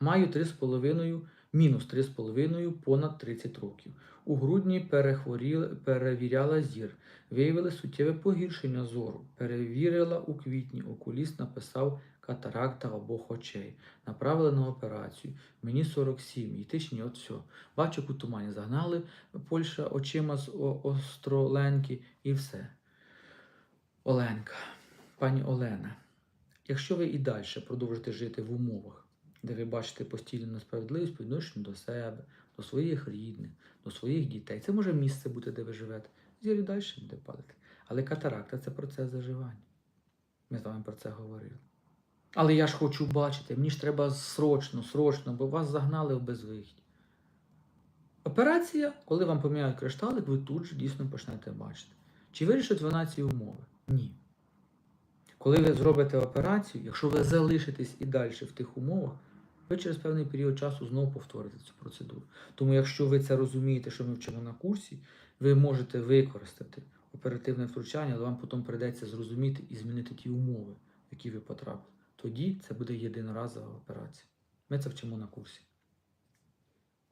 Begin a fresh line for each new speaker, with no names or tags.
Маю 3,5, мінус 3,5 понад 30 років. У грудні перевіряла зір. Виявили суттєве погіршення зору. Перевірила у квітні. Окуліст написав катаракта обох очей. Направили на операцію. Мені 47, і тижні от все. Бачу, як у тумані загнали Польща очима з Остроленки і все. Оленка, пані Олена, якщо ви і далі продовжите жити в умовах, де ви бачите постійну несправедливість по відношенню до себе, до своїх рідних, до своїх дітей, це може місце бути, де ви живете. Зір далі буде падати. Але катаракта це процес заживання. Ми з вами про це говорили. Але я ж хочу бачити, мені ж треба срочно, срочно, бо вас загнали в безвихідь. Операція, коли вам поміняють кришталик, ви тут же дійсно почнете бачити. Чи вирішать вона ці умови? Ні. Коли ви зробите операцію, якщо ви залишитесь і далі в тих умовах, ви через певний період часу знову повторите цю процедуру. Тому, якщо ви це розумієте, що ми вчимо на курсі, ви можете використати оперативне втручання, але вам потім прийдеться зрозуміти і змінити ті умови, в які ви потрапили. Тоді це буде єдиноразова операція. Ми це вчимо на курсі.